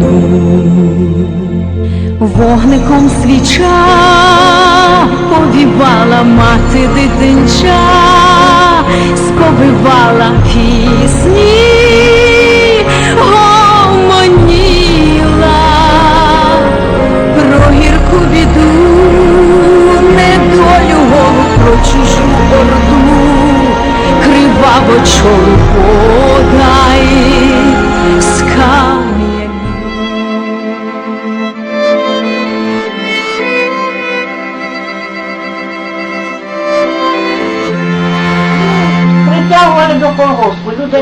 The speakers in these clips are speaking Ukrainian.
годину. Вогником свіча повівала мати дитинча, сповивала пісні, гомоніла про гірку біду, недолю голу про чужу орду, криваво чолу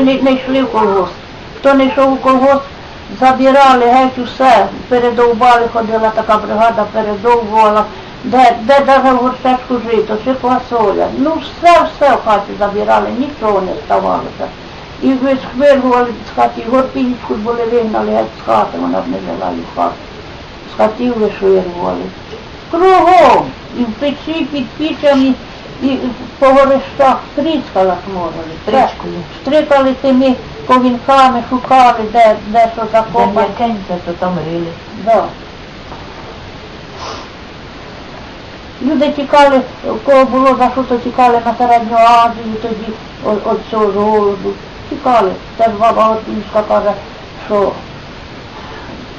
не, не йшли в колгосп. Хто не йшов у колгосп, забирали геть усе, передовбали, ходила така бригада, передовбувала, де, де в горшечку жито, чи квасоля. Ну все, все в хаті забирали, нічого не ставалося. І вишвиргували з хаті, горпінічку були вигнали геть з хати, вона б не жила і в хату. З хатів вишвиргували. Кругом, і в печі під пічами, і по горищах тріскала. Стрічкою. Стрикали тими ковінками, шукали, де, де що Де закопати. м'якеньке, то там рили. Да. Люди тікали, кого було за що, то тікали на середню Азію тоді от, от цього ж голоду. Тікали. Теж баба Готинська каже, що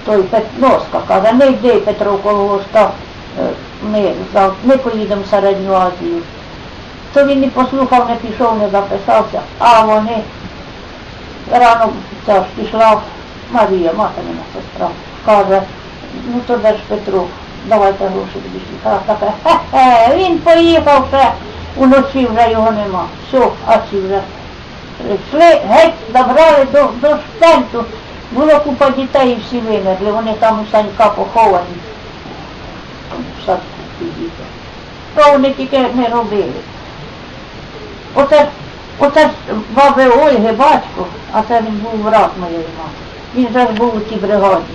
той Петноска каже, не йди Петро Колгоста, е, ми, ми поїдемо в середню Азію. То він не послухав, не пішов, не записався, а вони рано ця ж пішла Марія, материна сестра, каже, ну то де ж Петро, давайте гроші. А така, хе-хе, він поїхав ще, уночі вже його нема. Все, а ці вже прийшли, геть, забрали до, до штенту. Було купа дітей і всі вимерли, вони там у санька поховані. Садку. То вони тільки не робили. Оце, оце баби Ольги батько, а це він був брат моєї мами. Він ж був у тій бригаді,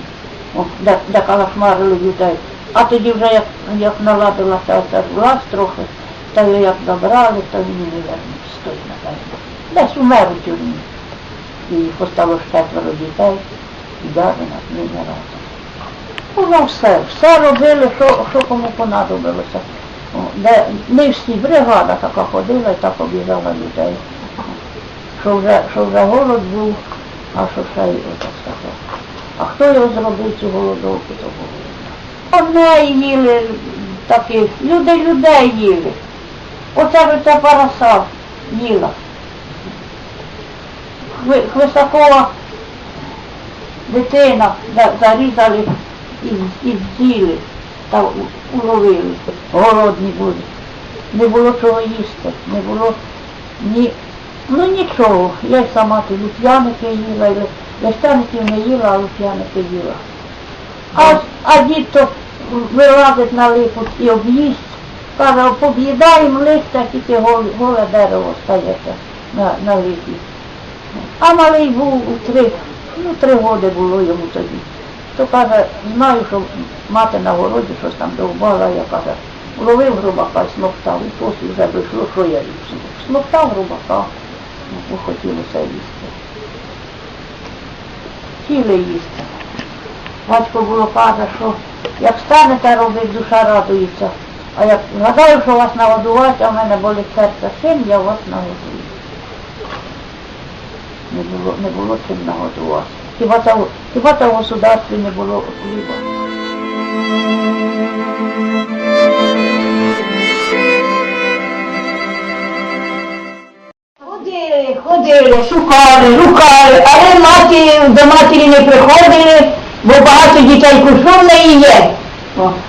о, де, де калашмарили людей. А тоді вже як, як наладилася оця власть трохи, та його як забрали, то він не вернувся, той напевно. Десь умер у тюрмі. І їх четверо дітей, і дядина з ними разом. Воно все, все робили, що, що кому понадобилося. Де всі, бригада така ходила і так обіжала людей. Що вже, що вже голод був, а що ще й отак сказав. А хто його зробив цю голодовку, то було. Вони їли таких, люди людей їли. Оце ж ця параса їла. Хви- Хвисакова дитина зарізали і з'їли та уловили. Голодні були. Не було чого їсти, не було ні, ну нічого. Я й сама ті луп'яники їла, листяників не їла, а луп'яники їла. А, а дід то вилазить на липу і об'їсть, каже, поб'їдаємо листя, тільки голе, голе дерево стається на, на липі. А малий був у три, ну три роки було йому тоді. То каже, знаю, що мати на городі щось там довбала, я каже, ловив грубака смоктав, і після вже дійшло, що я їм. Смоктав грубака, ну, хотілося їсти. Хотіли їсти. Батько було каже, що як станете робити, душа радується. А як згадаю, що вас нагодувати, а в мене болить серце син, я вас нагодую. Не було, не було чим нагодувати. Хіба там, хіба там в государстві не було хліба. Ходили, шукали, шукали, але маті, до матері не приходили, бо багато дітей кушов в неї є.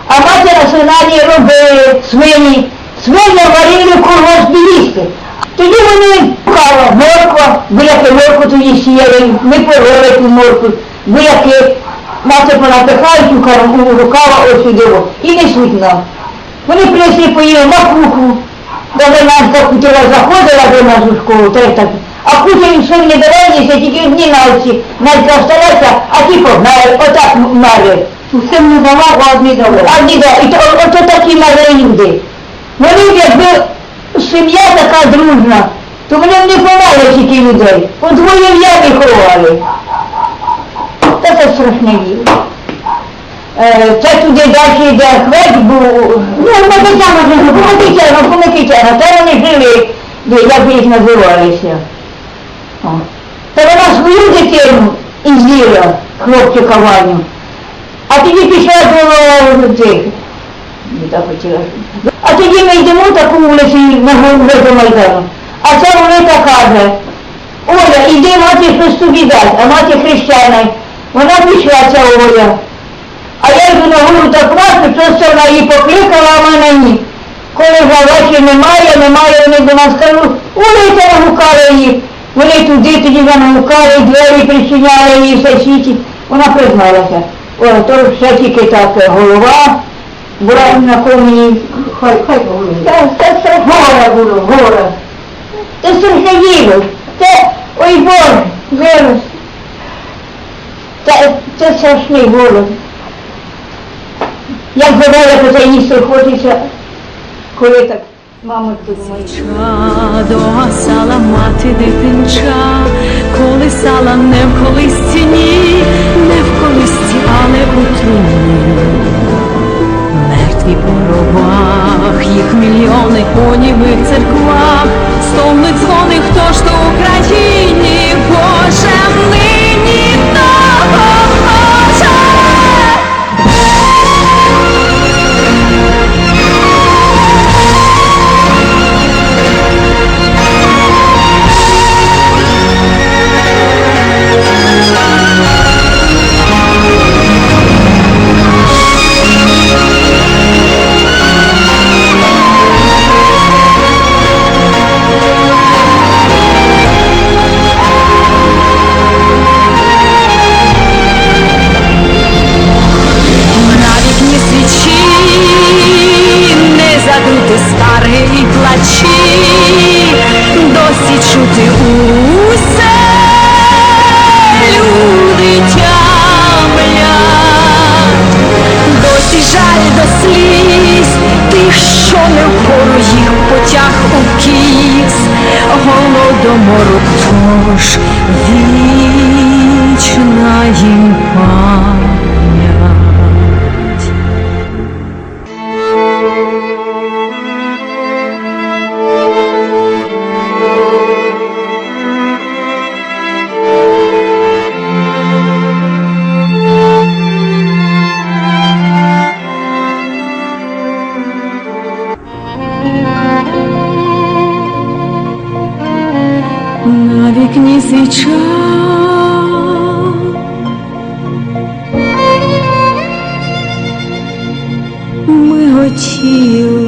А мати на свинарі робили свині, свині варили в колгоспі їсти. Тоді вони кава, морква, буряки морку тоді сіяли, ми порвали ту морку, буряки, мати понапихають у рукава ось і несуть нам. Вони принесли поїли макуху, коли нас закутила, заходила до нас у школу, так. А кутя все не береться, тільки одні навці, навіть осталася, а ті погнали, отак мали. Усе не давав, а одні давав. А ні, да, і то, ото такі мали люди. Вони якби сім'я така дружна, то вони не ховали тільки людей. По двоє в ямі ховали. Та це страшне діло. Е, Це туди далі йде хвець був, ну, Микитяна, Микитяна, Микитяна, та вони жили, як їх називалися. О. Та вона свою дитину і з'їла, хлопчика Ваню. А тоді пішла до цих, не так хотіла. А тоді ми йдемо таку вулицю на до Майдану. А це вона каже, Оля, іди мати щось тобі а мати хрещена. Вона пішла ця Оля. А я йду на гору так плачу, це вона її покликала, а мене ні. Коли вечір немає, немає, вони до нас кажуть, Оля, це нагукали її. Вони туди, тоді нагукали, двері причиняли її все світі. Вона призналася. О, то все тільки так е, голова, була на комені, Хай, хай горе було, горе. Це діло. Це, ой Боже, вирос. Це, страшний голод. Як буває, то це їсти хочеться, коли так мама думає. Чадо гасала мати дитинча, колисала не в колисці, ні, не в 我要入 вікні. Ми готіла